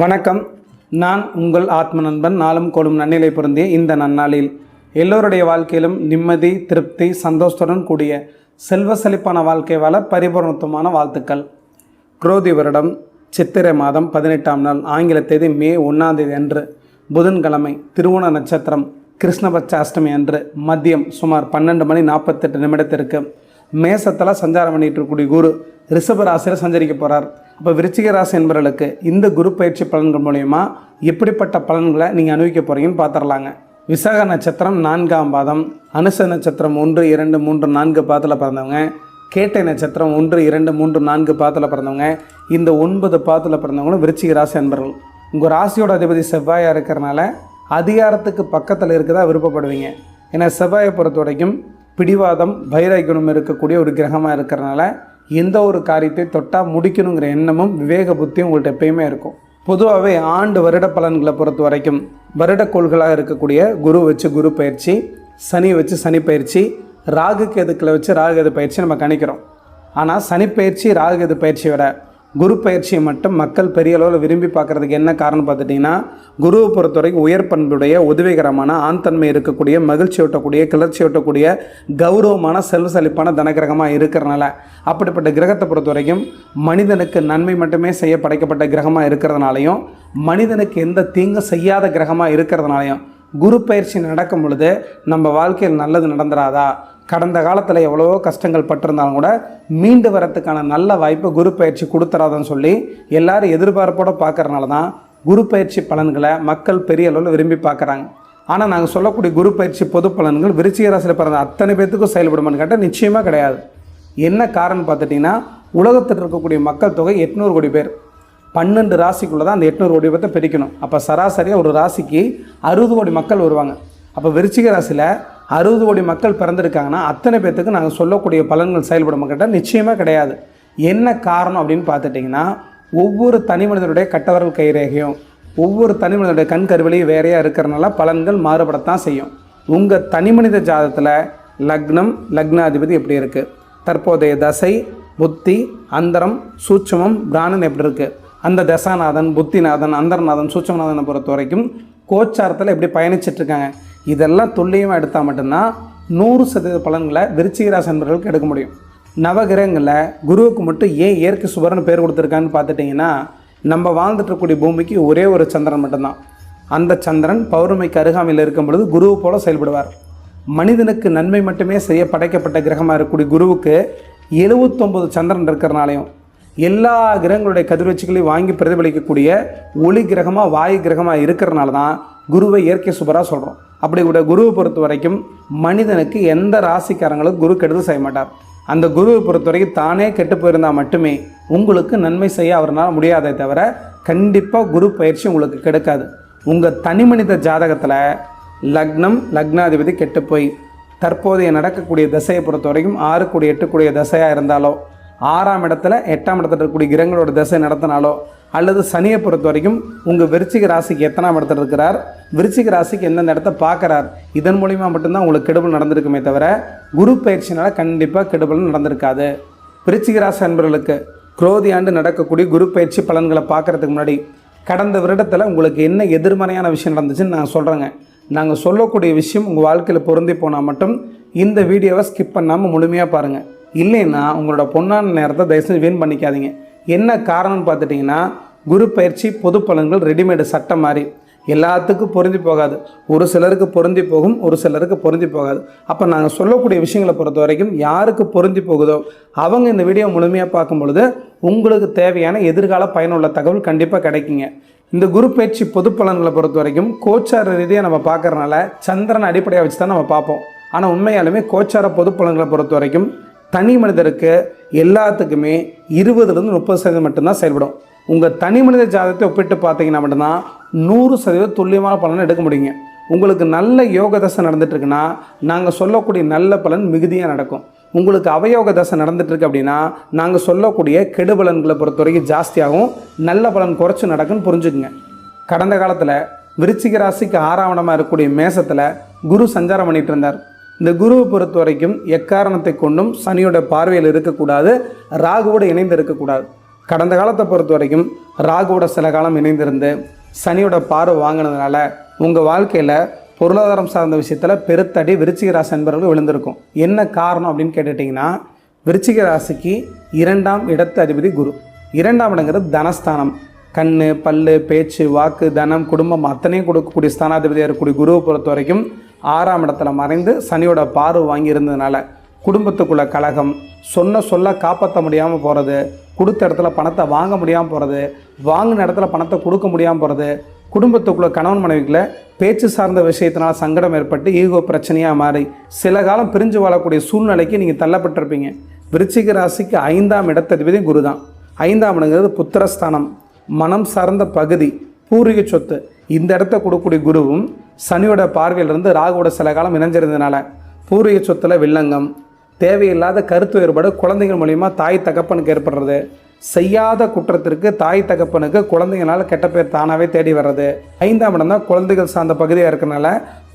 வணக்கம். நான் உங்கள் ஆத்ம நண்பன் நாளும் கோடும் நன்னிலை பொருந்திய இந்த நன்னாளில் எல்லோருடைய வாழ்க்கையிலும் நிம்மதி திருப்தி சந்தோஷத்துடன் கூடிய செல்வ செழிப்பான வாழ்க்கை வாழ பரிபூர்ணத்துவமான வாழ்த்துக்கள். குரோதி வருடம் சித்திரை மாதம் பதினெட்டாம் நாள் ஆங்கில தேதி மே ஒன்றாம் தேதி அன்று புதன்கிழமை திருவோண நட்சத்திரம் கிருஷ்ணபட்ச அஷ்டமி அன்று மதியம் சுமார் பன்னெண்டு மணி நாற்பத்தெட்டு நிமிடத்திற்கு மேசத்தில் சஞ்சாரம் பண்ணிட்டு இருக்கக்கூடிய குரு ரிஷப ராசியில் சஞ்சரிக்க போகிறார் அப்போ விருச்சிக ராசி என்பவர்களுக்கு இந்த குரு பயிற்சி பலன்கள் மூலயமா எப்படிப்பட்ட பலன்களை நீங்கள் அனுபவிக்க போகிறீங்கன்னு பார்த்துடலாங்க விசாக நட்சத்திரம் நான்காம் பாதம் அனுச நட்சத்திரம் ஒன்று இரண்டு மூன்று நான்கு பாதத்தில் பிறந்தவங்க கேட்டை நட்சத்திரம் ஒன்று இரண்டு மூன்று நான்கு பாதத்தில் பிறந்தவங்க இந்த ஒன்பது பாதத்தில் பிறந்தவங்களும் விருச்சிக ராசி என்பர்கள் உங்கள் ராசியோட அதிபதி செவ்வாயாக இருக்கிறனால அதிகாரத்துக்கு பக்கத்தில் இருக்கதா விருப்பப்படுவீங்க. ஏன்னா செவ்வாயை பொறுத்த வரைக்கும் பிடிவாதம் வைராகியம் இருக்கக்கூடிய ஒரு கிரகமாக இருக்கிறனால எந்த ஒரு காரியத்தை தொட்டால் முடிக்கணுங்கிற எண்ணமும் விவேக புத்தியும் உங்கள்கிட்ட எப்பயுமே இருக்கும். பொதுவாகவே ஆண்டு வருட பலன்களை பொறுத்த வரைக்கும் வருடக்கோள்களாக இருக்கக்கூடிய குரு வச்சு குரு பயிற்சி சனி வச்சு சனி பயிற்சி ராகு கேதுக்களை வச்சு ராகு கேது பயிற்சி நம்ம கணிக்கிறோம். ஆனால் சனி பயிற்சி ராகு கேது பயிற்சி விட குரு பயிற்சியை மட்டும் மக்கள் பெரிய அளவில் விரும்பி பார்க்குறதுக்கு என்ன காரணம் பார்த்துட்டிங்கன்னா குருவை பொறுத்தவரைக்கும் உயர் பண்புடைய உதவிகரமான ஆண்தன்மை இருக்கக்கூடிய மகிழ்ச்சி ஓட்டக்கூடிய கிளர்ச்சி ஊட்டக்கூடிய கௌரவமான செல்வ செழிப்பான தனகிரகமாக இருக்கிறனால அப்படிப்பட்ட கிரகத்தை பொறுத்த வரைக்கும் மனிதனுக்கு நன்மை மட்டுமே செய்ய படைக்கப்பட்ட கிரகமாக இருக்கிறதுனாலையும் மனிதனுக்கு எந்த தீங்கும் செய்யாத கிரகமாக இருக்கிறதுனாலையும் குரு பயிற்சி நடக்கும் பொழுது நம்ம வாழ்க்கையில் நல்லது நடந்துராதா? கடந்த காலத்தில் எவ்வளவோ கஷ்டங்கள் பட்டிருந்தாலும் கூட மீண்டு வரத்துக்கான நல்ல வாய்ப்பை குரு பயிற்சி கொடுத்துறாதன்னு சொல்லி எல்லாரும் எதிர்பார்ப்போட பார்க்கறனால தான் குரு பயிற்சி பலன்களை மக்கள் பெரிய அளவில் விரும்பி பார்க்குறாங்க ஆனால் நாங்கள் சொல்லக்கூடிய குரு பயிற்சி பொது பலன்கள் விருச்சிக ராசியில் பிறந்த அத்தனை பேர்த்துக்கும் செயல்படுமான்னு கேட்டால் நிச்சயமாக கிடையாது. என்ன காரணம் பார்த்துட்டிங்கன்னா உலகத்தில் இருக்கக்கூடிய மக்கள் தொகை எட்நூறு கோடி பேர். பன்னெண்டு ராசிக்குள்ளே தான் அந்த எட்நூறு கோடி பேர்த்தை பிரிக்கணும். அப்போ சராசரியாக ஒரு ராசிக்கு அறுபது கோடி மக்கள் வருவாங்க. அப்போ விருச்சிக ராசியில் அறுபது கோடி மக்கள் பிறந்திருக்காங்கன்னா அத்தனை பேர்த்துக்கு நாங்கள் சொல்லக்கூடிய பலன்கள் செயல்படும் கேட்டால் நிச்சயமாக கிடையாது. என்ன காரணம் அப்படின்னு பார்த்துட்டிங்கன்னா ஒவ்வொரு தனி மனிதனுடைய கட்டவரல் கைரேகையும் ஒவ்வொரு தனி மனிதனுடைய கண் கருவிலையும் வேறையாக இருக்கிறனால பலன்கள் மாறுபடத்தான் செய்யும். உங்கள் தனி மனித ஜாதகத்தில் லக்னம் லக்னாதிபதி எப்படி இருக்குது தற்போதைய தசை புத்தி அந்தரம் சூட்சமம் பிராணன் எப்படி இருக்குது அந்த தசாநாதன் புத்திநாதன் அந்தரநாதன் சூட்சமநாதனை பொறுத்த வரைக்கும் கோச்சாரத்தில் எப்படி பயணிச்சிட்டு இருக்காங்க? இதெல்லாம் துல்லியமாக எடுத்தால் மட்டும்தான் நூறு சதவீத பலன்களை விருச்சிகராசி நண்பர்களுக்கு எடுக்க முடியும். நவகிரகங்களில் குருவுக்கு மட்டும் ஏன் இயற்கை சுபரன் பேர் கொடுத்துருக்கான்னு பார்த்துட்டிங்கன்னா நம்ம வாழ்ந்துட்டுருக்கக்கூடிய பூமிக்கு ஒரே ஒரு சந்திரன் மட்டும்தான். அந்த சந்திரன் பௌர்ணமிக்கு அருகாமையில் இருக்கும் பொழுது குருவை போல செயல்படுவார். மனிதனுக்கு நன்மை மட்டுமே செய்ய படைக்கப்பட்ட கிரகமாக இருக்கக்கூடிய குருவுக்கு எழுபத்தொம்பது சந்திரன் இருக்கிறனாலையும் எல்லா கிரகங்களுடைய கதிர்வீச்சுகளையும் வாங்கி பிரதிபலிக்கக்கூடிய ஒளி கிரகமாக வாயு கிரகமாக இருக்கிறனால தான் குருவை இயற்கை சுபராக சொல்கிறோம் அப்படி கூட குருவை பொறுத்த வரைக்கும் மனிதனுக்கு எந்த ராசிக்காரங்களும் குரு கெடுதல் செய்ய மாட்டார். அந்த குருவை பொறுத்த வரைக்கும் தானே கெட்டு போயிருந்தால் மட்டுமே உங்களுக்கு நன்மை செய்ய அவரால் முடியாதே தவிர கண்டிப்பாக குரு பயிற்சி உங்களுக்கு கிடைக்காது. உங்கள் தனி மனித ஜாதகத்தில் லக்னம் லக்னாதிபதி கெட்டு போய் தற்போதைய நடக்கக்கூடிய தசையை பொறுத்த வரைக்கும் ஆறு கூடிய எட்டு கூடிய தசையாக இருந்தாலோ ஆறாம் இடத்துல எட்டாம் இடத்துல இருக்கக்கூடிய கிரகங்களோட தசை நடத்தினாலோ அல்லது சனியை பொறுத்த வரைக்கும் உங்கள் விருச்சிக ராசிக்கு எத்தனாம் இடத்துல இருக்கிறார்? விருச்சிக ராசிக்கு எந்தெந்த இடத்த பார்க்குறார்? இதன் மூலிமா மட்டும்தான் உங்களுக்கு கெடுபல் நடந்திருக்குமே தவிர குரு பயிற்சினால் கண்டிப்பாக கெடுபல் நடந்திருக்காது. விருச்சிக ராசி அன்பர்களுக்கு குரோதி ஆண்டு நடக்கக்கூடிய குரு பயிற்சி பலன்களை பார்க்குறதுக்கு முன்னாடி கடந்த வருடத்தில் உங்களுக்கு என்ன எதிர்மறையான விஷயம் நடந்துச்சுன்னு நான் சொல்கிறேங்க நாங்கள் சொல்லக்கூடிய விஷயம் உங்கள் வாழ்க்கையில் பொருந்தி போனால் மட்டும் இந்த வீடியோவை ஸ்கிப் பண்ணாமல் முழுமையாக பாருங்கள் இல்லைன்னா உங்களோட பொன்னான நேரத்தை தயவுசெய்து வீண் பண்ணிக்காதீங்க. என்ன காரணம்னு பார்த்துட்டிங்கன்னா குரு பயிற்சி பொது பலன்கள் ரெடிமேடு சட்டம் மாதிரி எல்லாத்துக்கும் பொருந்தி போகாது. ஒரு சிலருக்கு பொருந்தி போகும் ஒரு சிலருக்கு பொருந்தி போகாது. அப்போ நாங்கள் சொல்லக்கூடிய விஷயங்களை பொறுத்த வரைக்கும் யாருக்கு பொருந்தி போகுதோ அவங்க இந்த வீடியோ முழுமையாக பார்க்கும் பொழுது உங்களுக்கு தேவையான எதிர்கால பயனுள்ள தகவல் கண்டிப்பாக கிடைக்குங்க. இந்த குரு பயிற்சி பொது பலன்களை பொறுத்த வரைக்கும் கோச்சார ரீதியாக நம்ம பார்க்கறனால சந்திரன் அடிப்படையாக வச்சு தான் நம்ம பார்ப்போம். ஆனால் உண்மையாலுமே கோச்சார பொது பலன்களை பொறுத்த வரைக்கும் தனி மனிதருக்கு எல்லாத்துக்குமே இருபதுலேருந்து முப்பது சதவீதம் மட்டும்தான் செயல்படும். உங்கள் தனி மனித ஜாதகத்தை ஒப்பிட்டு பார்த்தீங்கன்னா மட்டும்தான் நூறு சதவீதம் துல்லியமான பலனை எடுக்க முடியுங்க. உங்களுக்கு நல்ல யோக தசை நடந்துட்டுருக்குன்னா நாங்கள் சொல்லக்கூடிய நல்ல பலன் மிகுதியாக நடக்கும். உங்களுக்கு அவயோக தசை நடந்துட்டுருக்கு அப்படின்னா நாங்கள் சொல்லக்கூடிய கெடு பலன்களை பொறுத்த வரைக்கும் ஜாஸ்தியாகவும் நல்ல பலன் குறைச்சி நடக்குன்னு புரிஞ்சுக்குங்க. கடந்த காலத்தில் விருச்சிக ராசிக்கு ஆறாவணமாக இருக்கக்கூடிய மேசத்தில் குரு சஞ்சாரம் பண்ணிகிட்டு இருந்தார். இந்த குருவை பொறுத்த வரைக்கும் எக்காரணத்தை கொண்டும் சனியோட பார்வையில் இருக்கக்கூடாது ராகுவோடு இணைந்து இருக்கக்கூடாது. கடந்த காலத்தை பொறுத்த வரைக்கும் ராகுவோட சில காலம் இணைந்திருந்து சனியோட பார்வை வாங்கினதுனால உங்கள் வாழ்க்கையில் பொருளாதாரம் சார்ந்த விஷயத்தில் பெருத்தடி விருச்சிக ராசி என்பவர்கள் விழுந்திருக்கும். என்ன காரணம் அப்படின்னு கேட்டுட்டிங்கன்னா விருச்சிக ராசிக்கு இரண்டாம் இடத்து அதிபதி குரு. இரண்டாம் இடங்கிறது தனஸ்தானம். கண் பல்லு பேச்சு வாக்கு தனம் குடும்பம் அத்தனையும் கொடுக்கக்கூடிய ஸ்தானாதிபதியாக இருக்கக்கூடிய குருவை பொறுத்த வரைக்கும் ஆறாம் இடத்துல மறைந்து சனியோட பார்வை வாங்கி இருந்ததுனால குடும்பத்துக்குள்ள கழகம் சொன்ன சொல்ல காப்பாற்ற முடியாமல் போகிறது கொடுத்த இடத்துல பணத்தை வாங்க முடியாமல் போகிறது வாங்கின இடத்துல பணத்தை கொடுக்க முடியாமல் போகிறது குடும்பத்துக்குள்ள கணவன் மனைவிக்குள்ள பேச்சு சார்ந்த விஷயத்தினால் சங்கடம் ஏற்பட்டு ஈகோ பிரச்சனையாக மாறி சில காலம் பிரிஞ்சு வாழக்கூடிய சூழ்நிலைக்கு நீங்கள் தள்ளப்பட்டிருப்பீங்க. விருச்சிக ராசிக்கு ஐந்தாம் இடத்ததிபதி குரு தான். ஐந்தாம் இடங்கிறது புத்திரஸ்தானம் மனம் சார்ந்த பகுதி பூர்வீக சொத்து. இந்த இடத்த கொடுக்கக்கூடிய குருவும் சனியோட பார்வையிலிருந்து ராகுவோட சில காலம் இணைஞ்சிருந்ததுனால பூர்வீக சொத்தில் வில்லங்கம் தேவையில்லாத கருத்து வேறுபாடு குழந்தைகள் மூலிமா தாய் தகப்பனுக்கு ஏற்படுறது. செய்யாத குற்றத்திற்கு தாய் தகப்பனுக்கு குழந்தைங்களால கெட்ட பேர் தானாகவே தேடி வர்றது. ஐந்தாம் இடம் தான் குழந்தைகள் சார்ந்த பகுதியாக இருக்கிறனால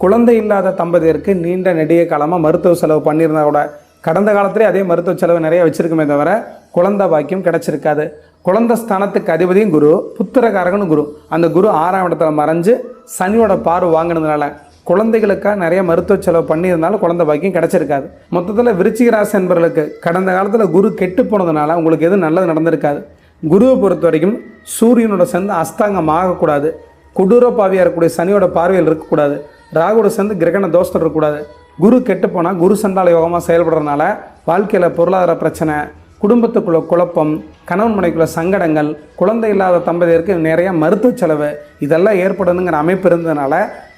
குழந்தை இல்லாத தம்பதியருக்கு நீண்ட நெடிய காலமாக மருத்துவ செலவு பண்ணியிருந்தா கூட கடந்த காலத்திலே அதே மருத்துவ செலவு நிறைய வச்சிருக்குமே தவிர குழந்தை பாக்கியம் கிடைச்சிருக்காது. குழந்த ஸ்தானத்துக்கு அதிபதியும் குரு புத்திரகாரகனும் குரு. அந்த குரு ஆறாம் இடத்துல மறைஞ்சு சனியோட பார்வை வாங்கினதுனால குழந்தைகளுக்காக நிறைய மருத்துவ செலவு பண்ணியிருந்தாலும் குழந்தை பாக்கியம் கிடச்சிருக்காது. மொத்தத்தில் விருச்சிக ராசி என்பவர்களுக்கு கடந்த காலத்தில் குரு கெட்டு போனதுனால உங்களுக்கு எதுவும் நல்லது நடந்திருக்காது. குருவை பொறுத்த வரைக்கும் சூரியனோட சேர்ந்து அஸ்தாங்கம் ஆகக்கூடாது. கொடூர பாவியாக இருக்கக்கூடிய சனியோட பார்வையில் இருக்கக்கூடாது. ராகுவோட சேர்ந்து கிரகண தோஷம் இருக்கக்கூடாது. குரு கெட்டு போனால் குரு சண்டால யோகமாக செயல்படுறதுனால வாழ்க்கையில் பொருளாதார பிரச்சனை குடும்பத்துக்குள்ள குழப்பம் கணவன் மனைக்குள்ள சங்கடங்கள் குழந்தை இல்லாத தம்பதியருக்கு நிறைய மருத்துவ செலவு இதெல்லாம் ஏற்படணுங்கிற அமைப்பு இருந்ததுனால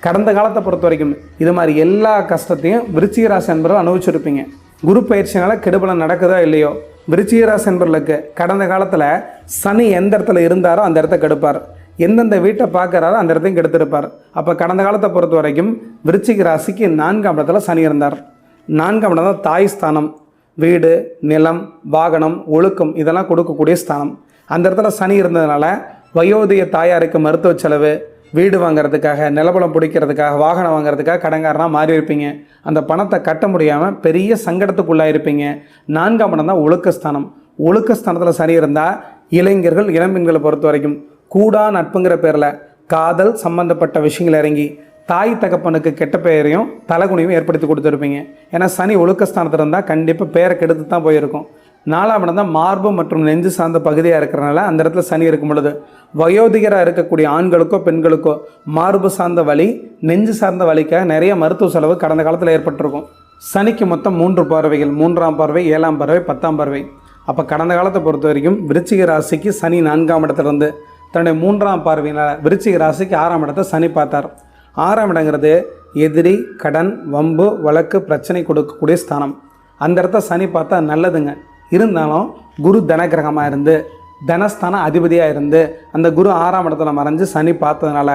கடந்த காலத்தை பொறுத்த வரைக்கும் இது மாதிரி எல்லா கஷ்டத்தையும் விருச்சிகராசி என்பதை என்பவர்கள் அனுபவிச்சிருப்பீங்க. குரு பயிற்சினால கெடுபலம் நடக்குதோ இல்லையோ? விருச்சிகராசி என்பவர்களுக்கு கடந்த காலத்தில் சனி எந்த இடத்துல இருந்தாரோ அந்த இடத்த கெடுப்பார். எந்தெந்த வீட்டை பார்க்குறாரோ அந்த இடத்தையும் கெடுத்திருப்பார். அப்போ கடந்த காலத்தை பொறுத்த வரைக்கும் விருச்சிக ராசிக்கு நான்காம் இடத்துல சனி இருந்தார். நான்காம் இடம் தான் தாய் ஸ்தானம். வீடு நிலம் வாகனம் ஒழுக்கம் இதெல்லாம் கொடுக்கக்கூடிய ஸ்தானம். அந்த இடத்துல சனி இருந்ததுனால வயோதிய தாயாருக்கு மருத்துவ செலவு வீடு வாங்குறதுக்காக நிலபலம் பிடிக்கிறதுக்காக வாகனம் வாங்குறதுக்காக கடங்காரனாக மாறி இருப்பீங்க. அந்த பணத்தை கட்ட முடியாமல் பெரிய சங்கடத்துக்குள்ளாக இருப்பீங்க. நான்காம் இடம் தான் ஒழுக்கஸ்தானம் ஒழுக்கஸ்தானத்தில் சனி இருந்தால் இளைஞர்கள் இளம்பெண்களை பொறுத்த வரைக்கும் கூடா நட்புங்கிற பேரில் காதல் சம்பந்தப்பட்ட விஷயங்கள் இறங்கி தாய் தகப்பனுக்கு கெட்ட பெயரையும் தலகுனியும் ஏற்படுத்தி கொடுத்துருப்பீங்க. ஏன்னா சனி ஒழுக்கஸ்தானத்தில் இருந்தால் கண்டிப்பாக பேரை கெடுத்து தான் போயிருக்கும். நாலாம் இடம் தான் மார்பு மற்றும் நெஞ்சு சார்ந்த பகுதியாக இருக்கிறனால அந்த இடத்துல சனி இருக்கும் பொழுது வயோதிகராக இருக்கக்கூடிய ஆண்களுக்கோ பெண்களுக்கோ மார்பு சார்ந்த வலி நெஞ்சு சார்ந்த வலிக்காக நிறைய மருத்துவ செலவு கடந்த காலத்தில் ஏற்பட்டிருக்கும். சனிக்கு மொத்தம் மூன்று பார்வைகள் மூன்றாம் பார்வை ஏழாம் பார்வை பத்தாம் பார்வை. அப்போ கடந்த காலத்தை பொறுத்த வரைக்கும் விருச்சிக ராசிக்கு சனி நான்காம் இடத்துல இருந்து தன்னுடைய மூன்றாம் பார்வையினால் விருச்சிக ராசிக்கு ஆறாம் இடத்தை சனி பார்த்தார். ஆறாம் இடங்கிறது எதிரி கடன் வம்பு வழக்கு பிரச்சனை கொடுக்கக்கூடிய ஸ்தானம். அந்த இடத்த சனி பார்த்தா நல்லதுங்க. இருந்தாலும் குரு தனகிரகமாக இருந்து தனஸ்தான அதிபதியாக இருந்து அந்த குரு ஆறாம் இடத்துல மறைஞ்சு சனி பார்த்ததுனால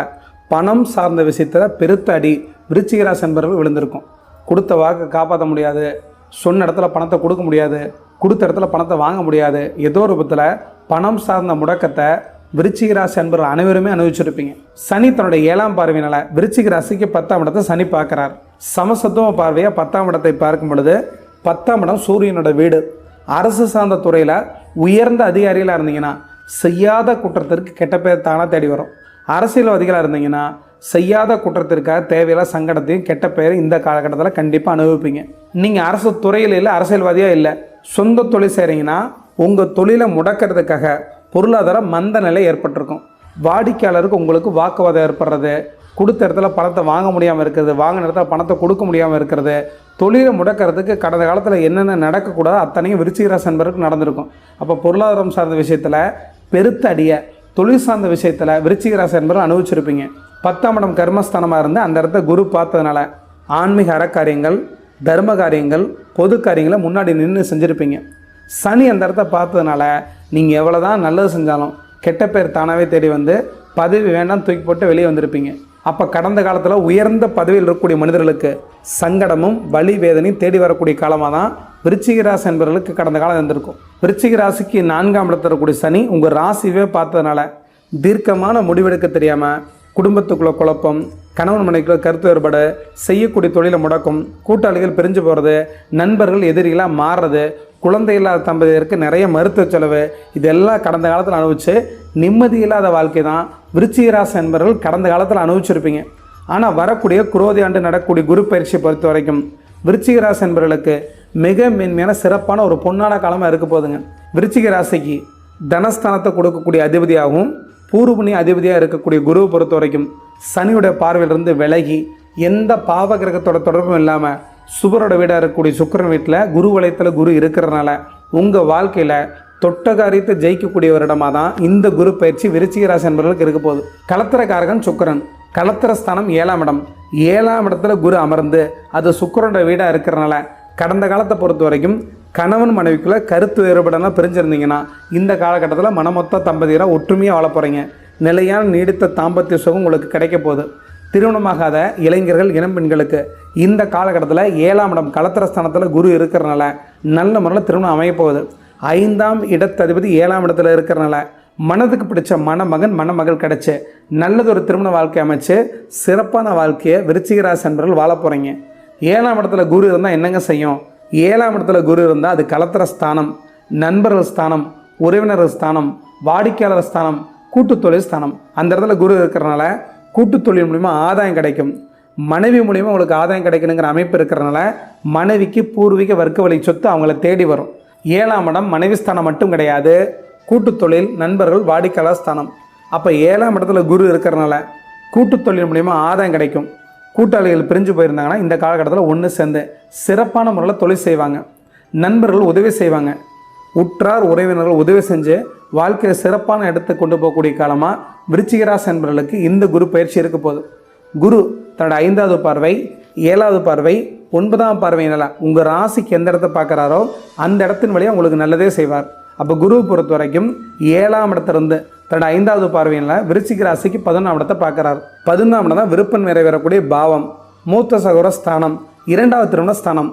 பணம் சார்ந்த விஷயத்தில் பெருத்த அடி விருச்சிகராசி என்பவர்கள் விழுந்திருக்கும். கொடுத்த வாக்கு காப்பாற்ற முடியாது. சொன்ன இடத்துல பணத்தை கொடுக்க முடியாது. கொடுத்த இடத்துல பணத்தை வாங்க முடியாது. ஏதோ ஒரு பணம் சார்ந்த முடக்கத்தை விருச்சிக ராசி அன்பர்கள் அனைவருமே அனுபவிச்சிருப்பீங்க. சனி தன்னுடைய ஏழாம் பார்வையினால விருச்சிக ராசிக்கு பத்தாம் இடத்தை சனி பார்க்குறார். சமசத்துவ பார்வையாக பத்தாம் இடத்தை பார்க்கும் பொழுது பத்தாம் இடம் சூரியனோட வீடு. அரசு சார்ந்த துறையில் உயர்ந்த அதிகாரிகளாக இருந்தீங்கன்னா செய்யாத குற்றத்திற்கு கெட்ட பேர் தானாக தேடி வரும். அரசியல்வாதிகளாக இருந்தீங்கன்னா செய்யாத குற்றத்திற்காக தேவையில்லாத சங்கடத்தையும் கெட்ட பெயரை இந்த காலகட்டத்தில் கண்டிப்பாக அனுபவிப்பீங்க. நீங்கள் அரசு துறையில் இல்லை அரசியல்வாதியாக இல்லை சொந்த தொழில் செய்கிறீங்கன்னா உங்கள் தொழிலை முடக்கிறதுக்காக பொருளாதார மந்த நிலை ஏற்பட்டிருக்கும். வாடிக்கையாளருக்கு உங்களுக்கு வாக்குவாதம் ஏற்படுறது கொடுத்த இடத்துல பணத்தை வாங்க முடியாமல் இருக்கிறது வாங்கின இடத்துல பணத்தை கொடுக்க முடியாமல் இருக்கிறது தொழிலை முடக்கிறதுக்கு கடந்த காலத்தில் என்னென்ன நடக்கக்கூடாது அத்தனையும் விருச்சிகராசி என்பவருக்கு நடந்திருக்கும். அப்போ பொருளாதாரம் சார்ந்த விஷயத்தில் பெருத்தடிய தொழில் சார்ந்த விஷயத்தில் விருச்சிகராசி என்பவர் அனுபவிச்சிருப்பீங்க. பத்தாம் இடம் கர்மஸ்தானமாக இருந்து அந்த இடத்த குரு பார்த்ததுனால ஆன்மீக அறக்காரியங்கள் தர்ம காரியங்கள் பொது காரியங்களை முன்னாடி நின்று செஞ்சுருப்பீங்க. சனி அந்த இடத்த பார்த்ததுனால நீங்கள் எவ்வளோ தான் நல்லது செஞ்சாலும் கெட்ட பேர் தானாகவே தேடி வந்து பதவி வேண்டாம் தூக்கி போட்டு வெளியே வந்திருப்பீங்க. அப்போ கடந்த காலத்தில் உயர்ந்த பதவியில் இருக்கக்கூடிய மனிதர்களுக்கு சங்கடமும் வலி வேதனையும் தேடி வரக்கூடிய காலமாக தான் விருச்சிக ராசி என்பவர்களுக்கு கடந்த காலம் இருந்திருக்கும். விருச்சிக ராசிக்கு நான்காம் இடத்துல இருக்கக்கூடிய சனி உங்கள் ராசியவே பார்த்ததுனால தீர்க்கமான முடிவெடுக்க தெரியாமல் குடும்பத்துக்குள்ள குழப்பம் கணவன் மனைவிக்குள்ள கருத்து வேறுபாடு செய்யக்கூடிய தொழிலை முடக்கும் கூட்டாளிகள் பிரிஞ்சு போகிறது நண்பர்கள் எதிரிகளாக மாறுறது குழந்தை இல்லாத தம்பதியருக்கு நிறைய மருத்துவ செலவு இதெல்லாம் கடந்த காலத்தில் அனுபவிச்சு நிம்மதி இல்லாத வாழ்க்கை தான் விருச்சிகராசி என்பவர்கள் கடந்த காலத்தில் அனுபவிச்சிருப்பீங்க. ஆனால் வரக்கூடிய குரோதி ஆண்டு நடக்கக்கூடிய குரு பயிற்சியை பொறுத்த வரைக்கும் விருச்சிகராசி என்பவர்களுக்கு மிக மென்மையான சிறப்பான ஒரு பொன்னான காலமாக இருக்க போதுங்க விருச்சிக ராசிக்கு தனஸ்தானத்தை கொடுக்கக்கூடிய அதிபதியாகவும் பூர்வபுணி அதிபதியாக இருக்கக்கூடிய குருவை பொறுத்த வரைக்கும் சனியுடைய பார்வையிலிருந்து விலகி எந்த பாவ கிரகத்தோட தொடர்பும் இல்லாமல் சுபரோட வீடாக இருக்கக்கூடிய சுக்கிரன் வீட்டில் குரு வலயத்தில் குரு இருக்கிறனால உங்கள் வாழ்க்கையில் தொட்ட காரியத்தை ஜெயிக்கக்கூடிய ஒரு இடமா தான் இந்த குரு பயிற்சி விருச்சிக ராசி என்பவர்களுக்கு இருக்க போகுது. கலத்திரக்காரகன் சுக்கிரன். கலத்திர ஸ்தானம் ஏழாம் இடம். ஏழாம் இடத்துல குரு அமர்ந்து அது சுக்கிரனோட வீடாக இருக்கிறனால கடந்த காலத்தை பொறுத்த வரைக்கும் கணவன் மனைவிக்குள்ள கருத்து வேறுபாடெல்லாம் பிரிஞ்சிருந்தீங்கன்னா இந்த காலகட்டத்தில் மனமொத்த தம்பதியராக ஒற்றுமையாக வாழ போகிறீங்க நிலையான நீடித்த தாம்பத்திய சுகம் உங்களுக்கு கிடைக்க போகுது. திருமணமாகாத இளைஞர்கள் இளம் பெண்களுக்கு இந்த காலகட்டத்தில் ஏழாம் இடம் கலத்திரஸ்தானத்தில் குரு இருக்கிறனால நல்ல முறையில் திருமணம் அமையப் போகுது. ஐந்தாம் இடத்ததிபதி ஏழாம் இடத்துல இருக்கிறனால மனதுக்கு பிடிச்ச மணமகன் மணமகள் கிடைச்சு நல்லதொரு திருமண வாழ்க்கை அமைச்சு சிறப்பான வாழ்க்கையை விருச்சிகராசி என்பவர்கள் வாழ போகிறீங்க ஏழாம் இடத்துல குரு இருந்தால் என்னங்க செய்யும்? ஏழாம் இடத்துல குரு இருந்தால் அது கலத்திர ஸ்தானம் நண்பர்கள் ஸ்தானம் உறவினர்கள் ஸ்தானம் வாடிக்கையாளர் ஸ்தானம் கூட்டுத்தொழில் ஸ்தானம். அந்த இடத்துல குரு இருக்கிறனால கூட்டுத் தொழில் மூலிமா ஆதாயம் கிடைக்கும். மனைவி மூலிமா உங்களுக்கு ஆதாயம் கிடைக்கணுங்கிற அமைப்பு இருக்கிறனால மனைவிக்கு பூர்வீக வர்க்க வழி சொத்து அவங்கள தேடி வரும். ஏழாம் இடம் மனைவி ஸ்தானம் மட்டும் கிடையாது. கூட்டுத் தொழில் நண்பர்கள் வாடிக்கையாளர் ஸ்தானம். அப்போ ஏழாம் இடத்துல குரு இருக்கிறனால கூட்டுத் தொழில் மூலிமா ஆதாயம் கிடைக்கும். கூட்டாளிகள் பிரிஞ்சு போயிருந்தாங்கன்னா இந்த காலகட்டத்தில் ஒன்று சேர்ந்து சிறப்பான முறையில் தொழில் செய்வாங்க. நண்பர்கள் உதவி செய்வாங்க. உற்றார் உறவினர்கள் உதவி செஞ்சு வாழ்க்கையை சிறப்பான இடத்துக்கு கொண்டு போகக்கூடிய காலமாக விருச்சிகராசி என்பவர்களுக்கு இந்த குரு பயிற்சி இருக்க போகுது. குரு தன்னோட ஐந்தாவது பார்வை ஏழாவது பார்வை ஒன்பதாம் பார்வையினால உங்கள் ராசிக்கு எந்த இடத்த பார்க்குறாரோ அந்த இடத்தின் வழியாக உங்களுக்கு நல்லதே செய்வார். அப்போ குருவை பொறுத்த வரைக்கும் ஏழாம் இடத்திலிருந்து தன்னோட ஐந்தாவது பார்வையில் விருச்சிக ராசிக்கு பதினொன்றாம் இடத்தை பார்க்குறாரு. பதினொன்றாம் இடம் தான் விருப்பம் நிறைவேறக்கூடிய பாவம். மூத்த சகோர ஸ்தானம் இரண்டாவது திருமண ஸ்தானம்.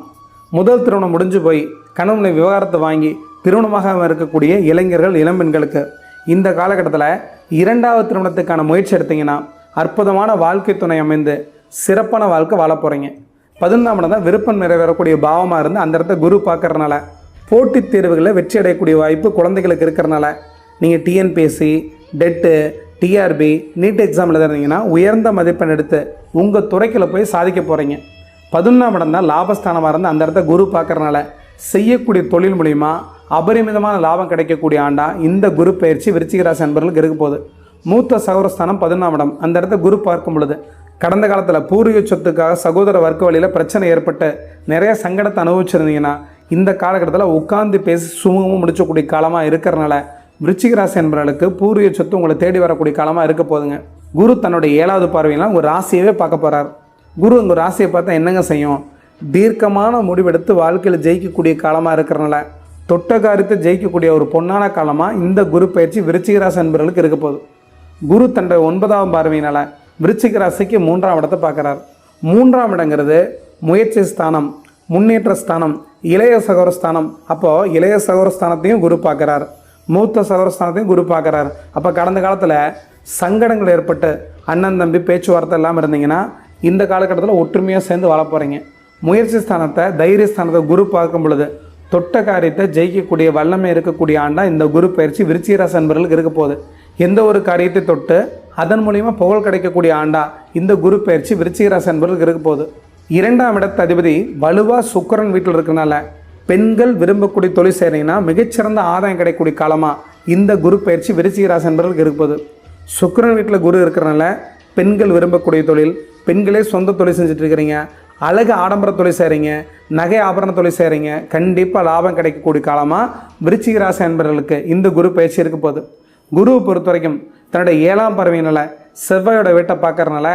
முதல் திருமணம் முடிஞ்சு போய் கணவனை விவகாரத்தை வாங்கி திருமணமாக இருக்கக்கூடிய இளைஞர்கள் இளம்பெண்களுக்கு இந்த காலகட்டத்தில் இரண்டாவது திருமணத்துக்கான முயற்சி எடுத்தீங்கன்னா அற்புதமான வாழ்க்கை துணை அமைந்து சிறப்பான வாழ்க்கை வாழ போகிறீங்க பதினொன்றாம் இடம் தான் விருப்பம் நிறைவேறக்கூடிய பாவமாக இருந்து அந்த இடத்த குரு பார்க்கறனால போட்டித் தேர்வுகளில் வெற்றி அடையக்கூடிய வாய்ப்பு குழந்தைகளுக்கு இருக்கிறனால நீங்கள் TNPSC TET TRB NEET exam எழுதுறீங்கன்னா உயர்ந்த மதிப்பெண் எடுத்து உங்கள் துறைக்கில் போய் சாதிக்க போகிறீங்க பதினொன்றாம் இடம் தான் லாபஸ்தானமாக இருந்து அந்த இடத்த குரு பார்க்கறனால செய்யக்கூடிய தொழில் மூலிமா அபரிமிதமான லாபம் கிடைக்கக்கூடிய ஆண்டா இந்த குரு பயிற்சி விருச்சிகராசி அன்பர்களுக்கு இருக்க போகுது. மூத்த சகோதரஸ்தானம் பதினொன்றாம் இடம். அந்த இடத்த குரு பார்க்கும் பொழுது கடந்த காலத்தில் பூர்வீக சொத்துக்காக சகோதர வர்க்க வழியில் பிரச்சனை ஏற்பட்டு நிறைய சங்கடத்தை அனுபவிச்சிருந்தீங்கன்னா இந்த காலகட்டத்தில் உட்கார்ந்து பேசி சுமூகமும் முடிச்சக்கூடிய காலமாக இருக்கிறனால விருச்சிகராசி என்பவர்களுக்கு பூர்வீக சொத்து உங்களை தேடி வரக்கூடிய காலமாக இருக்க போதுங்க குரு தன்னுடைய ஏழாவது பார்வையெல்லாம் உங்கள் ராசியவே பார்க்க போகிறார் குரு உங்கள் ராசியை பார்த்தா என்னங்க செய்யும்? தீர்க்கமான முடிவெடுத்து வாழ்க்கையில் ஜெயிக்கக்கூடிய காலமாக இருக்கிறனால தொட்ட காரியத்தை ஜெயிக்கக்கூடிய ஒரு பொன்னான காலமாக இந்த குரு பயிற்சி விருச்சிகராசி என்பவர்களுக்கு இருக்க போகுது. குரு தன்னுடைய ஒன்பதாம் பார்வையினால் விருச்சிக ராசிக்கு மூன்றாம் இடத்தை பார்க்குறார். மூன்றாம் இடங்கிறது முயற்சி ஸ்தானம் முன்னேற்ற ஸ்தானம் இளைய சகோர ஸ்தானம். அப்போது இளைய சகோர ஸ்தானத்தையும் குரு பார்க்குறார். மூத்த சகோர ஸ்தானத்தையும் குரு பார்க்குறார். அப்போ கடந்த காலத்தில் சங்கடங்கள் ஏற்பட்டு அண்ணன் தம்பி பேச்சுவார்த்தை இல்லாமல் இருந்தீங்கன்னா இந்த காலகட்டத்தில் ஒற்றுமையாக சேர்ந்து வாழ போகிறீங்க முயற்சி ஸ்தானத்தை தைரிய ஸ்தானத்தை குரு பார்க்கும் பொழுது தொட்ட காரியத்தை ஜெயிக்கக்கூடிய வல்லமை இருக்கக்கூடிய ஆண்டா இந்த குரு பயிற்சி விருச்சிகராசி அன்பர்களுக்கு இருக்க போகுது. எந்த ஒரு காரியத்தை தொட்டு அதன் மூலிமா புகழ் கிடைக்கக்கூடிய ஆண்டா இந்த குரு பயிற்சி விருச்சிகராசி அன்பர்களுக்கு இருக்க போகுது. இரண்டாம் இடத்து அதிபதி வலுவாக சுக்கரன் வீட்டில் இருக்கிறனால பெண்கள் விரும்பக்கூடிய தொழில் செய்கிறீங்கன்னா மிகச்சிறந்த ஆதாயம் கிடைக்கக்கூடிய காலமாக இந்த குரு பயிற்சி விருச்சிகராசி அன்பர்களுக்கு இருக்க போகுது. வீட்டில் குரு இருக்கிறனால பெண்கள் விரும்பக்கூடிய தொழில் பெண்களே சொந்த தொழில் செஞ்சுட்டு இருக்கிறீங்க. அழகு ஆடம்பர தொழில் செய்கிறீங்க நகை ஆபரண தொழில் செய்கிறீங்க கண்டிப்பாக லாபம் கிடைக்கக்கூடிய காலமாக விருச்சிக ராசி அன்பர்களுக்கு இந்த குரு பயிற்சி இருக்க போகுது. குருவை பொறுத்த வரைக்கும் தன்னுடைய ஏழாம் பறவையினால் செவ்வாயோட வீட்டை பார்க்கறனால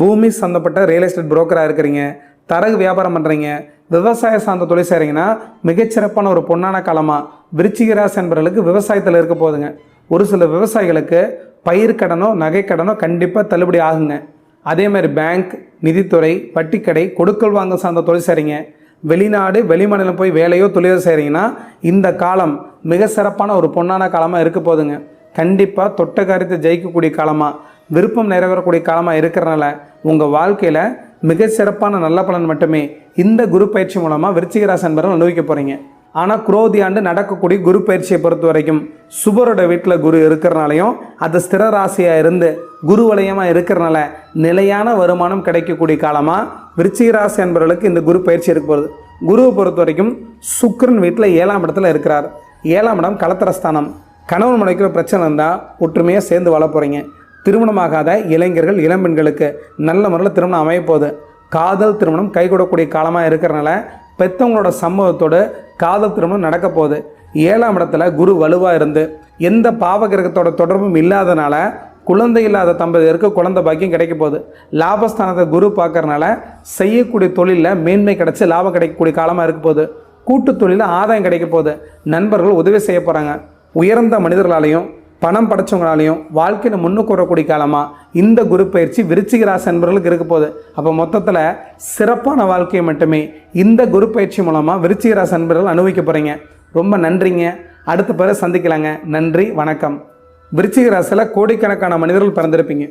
பூமி சம்மந்தப்பட்ட ரியல் எஸ்டேட் புரோக்கராக இருக்கிறீங்க தரகு வியாபாரம் பண்ணுறீங்க விவசாய சார்ந்த தொழில் செய்கிறீங்கன்னா மிகச்சிறப்பான ஒரு பொன்னான காலமாக விருச்சிக ராசி அன்பர்களுக்கு விவசாயத்தில் இருக்க போகுதுங்க. ஒரு சில விவசாயிகளுக்கு பயிர் கடனோ கண்டிப்பாக தள்ளுபடி ஆகுங்க. அதே மாதிரி பேங்க் நிதித்துறை வட்டிக்கடை கொடுக்கல் வாங்க சார்ந்த தொழில் செய்கிறீங்க வெளிநாடு வெளிமாநிலம் போய் வேலையோ தொழிலோ செய்கிறீங்கன்னா இந்த காலம் மிக சிறப்பான ஒரு பொன்னான காலமாக இருக்க போதுங்க கண்டிப்பாக தொட்ட காரியத்தை ஜெயிக்கக்கூடிய காலமாக விருப்பம் நிறைவேறக்கூடிய காலமாக இருக்கிறனால உங்கள் வாழ்க்கையில் மிக சிறப்பான நல்ல பலன் மட்டுமே இந்த குரு பயிற்சி மூலமாக விருச்சிகராசன் ராசி அனுபவிக்க போகிறீங்க ஆனால் குரோதி ஆண்டு நடக்கக்கூடிய குரு பயிற்சியை பொறுத்த வரைக்கும் சுபரோட வீட்டில் குரு இருக்கிறனாலையும் அது ஸ்திர ராசியாக இருந்து குரு வலயமாக இருக்கிறனால நிலையான வருமானம் கிடைக்கக்கூடிய காலமாக விருச்சிக ராசி என்பவர்களுக்கு இந்த குரு பயிற்சி இருக்க போகுது. குருவை பொறுத்த வரைக்கும் சுக்கரன் வீட்டில் ஏழாம் இடத்துல இருக்கிறார். ஏழாம் இடம் கலத்திரஸ்தானம். கணவன் மனைவிக்கிற பிரச்சனை இருந்தால் ஒற்றுமையாக சேர்ந்து வாழ போகிறீங்க திருமணமாகாத இளைஞர்கள் இளம்பெண்களுக்கு நல்ல முறையில் திருமணம் அமைய போகுது. காதல் திருமணம் கைகூடக்கூடிய காலமாக இருக்கிறனால பெற்றவங்களோட சம்மதத்தோடு காதல் திருமணம் நடக்க போகுது. ஏழாம் இடத்துல குரு வலுவாக இருந்து எந்த பாவகிரகத்தோட தொடர்பும் இல்லாதனால குழந்தை இல்லாத தம்பதியருக்கு குழந்தை பாக்கியம் கிடைக்க போகுது. லாபஸ்தானத்தை குரு பார்க்கறனால செய்யக்கூடிய தொழிலில் மேன்மை கிடைச்சி லாபம் கிடைக்கக்கூடிய காலமாக இருக்க போகுது. கூட்டு தொழிலில் ஆதாயம் கிடைக்க போகுது. நண்பர்கள் உதவி செய்ய போகிறாங்க உயர்ந்த மனிதர்களாலையும் பணம் படைச்சவங்களாலையும் வாழ்க்கையில் முன்னுக்கு வரக்கூடிய காலமாக இந்த குரு பயிற்சி விருச்சிக ராசி நண்பர்களுக்கு இருக்க போகுது. அப்போ மொத்தத்தில் சிறப்பான வாழ்க்கையை மட்டுமே இந்த குரு பயிற்சி மூலமாக விருச்சிக ராசி நண்பர்கள் அனுபவிக்க போகிறீங்க ரொம்ப நன்றிங்க. அடுத்த பிறகு சந்திக்கலாங்க. நன்றி வணக்கம். விருச்சிக ராசியில் கோடிக்கணக்கான மனிதர்கள் பிறந்திருப்பீங்க.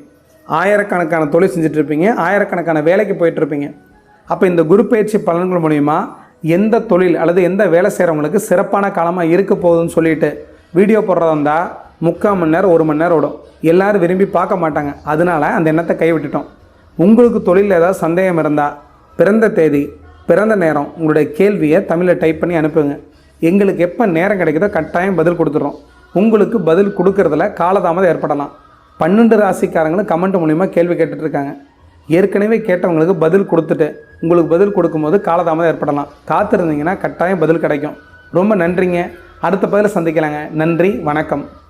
ஆயிரக்கணக்கான தொழில் செஞ்சிட்ருப்பீங்க ஆயிரக்கணக்கான வேலைக்கு போயிட்டுருப்பீங்க. அப்போ இந்த குரு பயிற்சி பலன்கள் மூலிமா எந்த தொழில் அல்லது எந்த வேலை செய்கிறவங்களுக்கு சிறப்பான காலமாக இருக்க போகுதுன்னு சொல்லிட்டு வீடியோ போடுறதா இருந்தால் முக்கால் மணி நேரம் ஒரு மணி நேரம் ஓடும். எல்லாரும் விரும்பி பார்க்க மாட்டாங்க. அதனால அந்த எண்ணத்தை கைவிட்டுட்டோம். உங்களுக்கு தொழிலில் ஏதாவது சந்தேகம் இருந்தால் பிறந்த தேதி பிறந்த நேரம் உங்களுடைய கேள்வியை தமிழில் டைப் பண்ணி அனுப்புங்க. எங்களுக்கு எப்போ நேரம் கிடைக்குதோ கட்டாயம் பதில் கொடுத்துட்றோம். உங்களுக்கு பதில் கொடுக்கறதுல காலதாமதம் ஏற்படலாம். பன்னெண்டு ராசிக்காரங்களும் கமெண்ட் மூலிமா கேள்வி கேட்டுட்ருக்காங்க. ஏற்கனவே கேட்டவங்களுக்கு பதில் கொடுத்துட்டு உங்களுக்கு பதில் கொடுக்கும்போது காலதாமதம் ஏற்படலாம். காத்திருந்தீங்கன்னா கட்டாயம் பதில் கிடைக்கும். ரொம்ப நன்றிங்க. அடுத்த பதில் சந்திக்கலாங்க. நன்றி வணக்கம்.